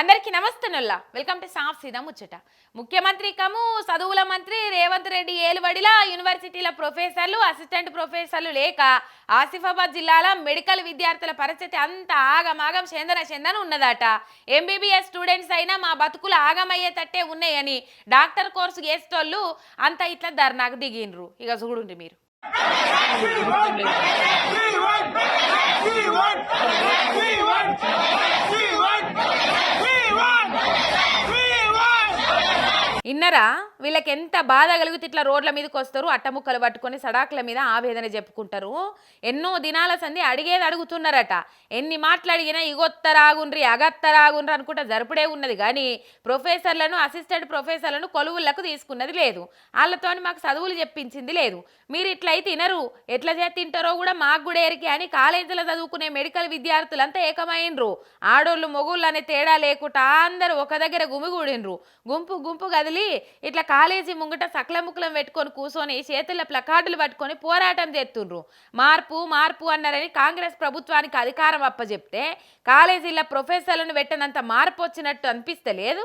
అందరికీ నమస్తనుల్లా welcome to సాఫ్ సీదా ముచ్చట. ముఖ్యమంత్రి కము చదువుల మంత్రి రేవంత్ రెడ్డి ఏలువడిల యూనివర్సిటీల ప్రొఫెసర్లు అసిస్టెంట్ ప్రొఫెసర్లు లేక ఆసిఫాబాద్ జిల్లాల మెడికల్ విద్యార్థుల పరిస్థితి అంత ఆగమాగం చెందన చెందన ఉన్నదట. ఎంబీబీఎస్ స్టూడెంట్స్ అయినా మా బతుకులు ఆగమయ్యేటట్టే ఉన్నాయని డాక్టర్ కోర్సు చేసేటోళ్ళు అంత ఇట్లా ధర్నాకు దిగిండ్రు ఇక చూడుండి మీరు. విన్నరా? వీళ్ళకి ఎంత బాధ కలిగితే ఇట్లా రోడ్ల మీదకి వస్తారు అట్టముక్కలు పట్టుకొని సడాకుల మీద ఆవేదన చెప్పుకుంటారు. ఎన్నో దినాల సంధి అడిగేది అడుగుతున్నారట. ఎన్ని మాట్లాడిగినా ఇగొత్తరాగుండ్రి అగత్తరాగుండ్రి అనుకుంటా జరుపుడే ఉన్నది. కానీ ప్రొఫెసర్లను అసిస్టెంట్ ప్రొఫెసర్లను కొలువులకు తీసుకున్నది లేదు. వాళ్ళతో మాకు చదువులు చెప్పించింది లేదు. మీరు ఇట్లయితే తినరు ఎట్లా చేసి తింటారో కూడా మాకు కూడా ఎరికి అని కాలేజీలో చదువుకునే మెడికల్ విద్యార్థులంతా ఏకమైనరు ఆడోళ్ళు మొగుళ్ళు అనే తేడా లేకుండా అందరూ ఒక దగ్గర గుమిగూడినరు గుంపు గుంపు కదిలి ఇట్లా కాలేజీ ముంగట సకల ముక్కలం పెట్టుకొని కూర్చొని చేతుల్లో ప్లకార్డులు పట్టుకొని పోరాటం చేస్తుండ్రు. మార్పు మార్పు అన్నారని కాంగ్రెస్ ప్రభుత్వానికి అధికారం అప్పచెప్తే కాలేజీల ప్రొఫెసర్లను పెట్టనంత మార్పు వచ్చినట్టు అనిపిస్తలేదు?